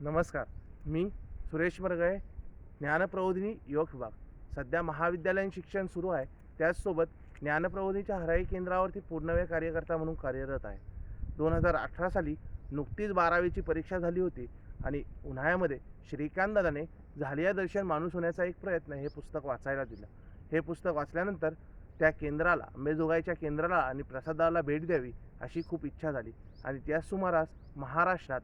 नमस्कार मी सुरेश मरगळे ज्ञानप्रबोधिनी युवक विभाग. सध्या महाविद्यालयीन शिक्षण सुरू आहे. त्याचसोबत ज्ञानप्रबोधिनीच्या हराई केंद्रावरती पूर्णवेळ कार्यकर्ता म्हणून कार्यरत आहे. दोन हजार अठरा साली नुकतीच बारावीची परीक्षा झाली होती आणि उन्हाळ्यामध्ये श्रीकांत दादाने झालिया दर्शन माणूस होण्याचा एक प्रयत्न हे पुस्तक वाचायला दिलं. हे पुस्तक वाचल्यानंतर त्या केंद्राला अंबेजोगाईच्या केंद्राला आणि प्रसादाला भेट द्यावी अशी खूप इच्छा झाली आणि त्याच सुमारास महाराष्ट्रात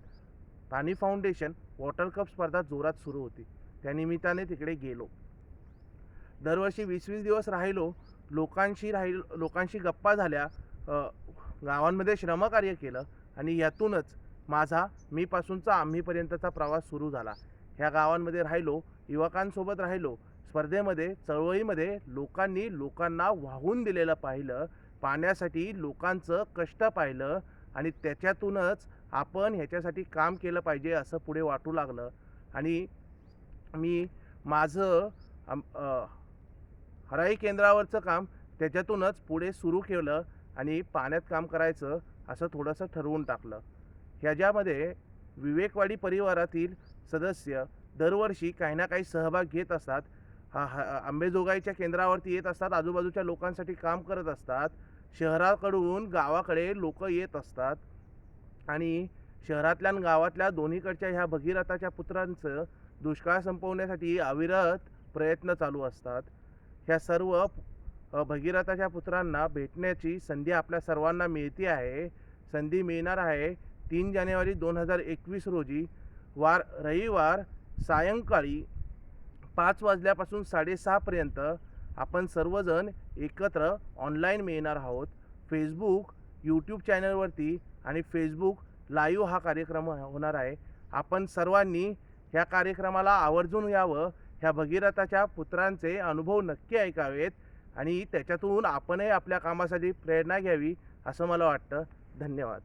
राणी फाउंडेशन वॉटर कप स्पर्धा जोरात सुरू होती. त्यानिमित्ताने तिकडे गेलो. दरवर्षी वीस वीस दिवस राहिलो. लोकांशी राहील लोकांशी गप्पा झाल्या. गावांमध्ये श्रमकार्य केलं आणि यातूनच माझा मीपासूनचा आम्हीपर्यंतचा प्रवास सुरू झाला. ह्या गावांमध्ये राहिलो युवकांसोबत राहिलो. स्पर्धेमध्ये चळवळीमध्ये लोकांनी लोकांना वाहून दिलेलं पाहिलं. पाण्यासाठी लोकांचं कष्ट पाहिलं आणि त्याच्यातूनच आपण ह्याच्यासाठी काम केलं पाहिजे असं पुढे वाटू लागलं. आणि मी माझं हराई केंद्रावरचं काम त्याच्यातूनच पुढे सुरू केलं आणि पाण्यात काम करायचं असं थोडंसं ठरवून टाकलं. ह्याच्यामध्ये विवेकवाडी परिवारातील सदस्य दरवर्षी काही ना काही सहभाग घेत असतात. हा हा आंबेजोगाईच्या केंद्रावरती येत असतात आजूबाजूच्या लोकांसाठी काम करत असतात. शहराकडून गावाकडे लोक येत असतात. आणि शहरातल्या आणि गावातल्या दोन्हीकडच्या ह्या भगीरथाच्या पुत्रांचं दुष्काळ संपवण्यासाठी अविरत प्रयत्न चालू असतात. ह्या सर्व भगीरथाच्या पुत्रांना भेटण्याची संधी आपल्या सर्वांना मिळते आहे. संधी मिळणार आहे तीन जानेवारी दोन हजार एकवीस रोजी. वार रविवार सायंकाळी पाच वाजल्यापासून साडेसहापर्यंत आपण सर्वजण एकत्र ऑनलाईन मिळणार आहोत. फेसबुक यूट्यूब चॅनलवरती आणि फेसबुक लाईव्ह हा कार्यक्रम होणार आहे. आपण सर्वांनी ह्या कार्यक्रमाला आवर्जून यावं ह्या भगीरथाच्या पुत्रांचे अनुभव नक्की ऐकावेत आणि त्याच्यातून आपणही आपल्या कामासाठी प्रेरणा घ्यावी असं मला वाटतं. धन्यवाद.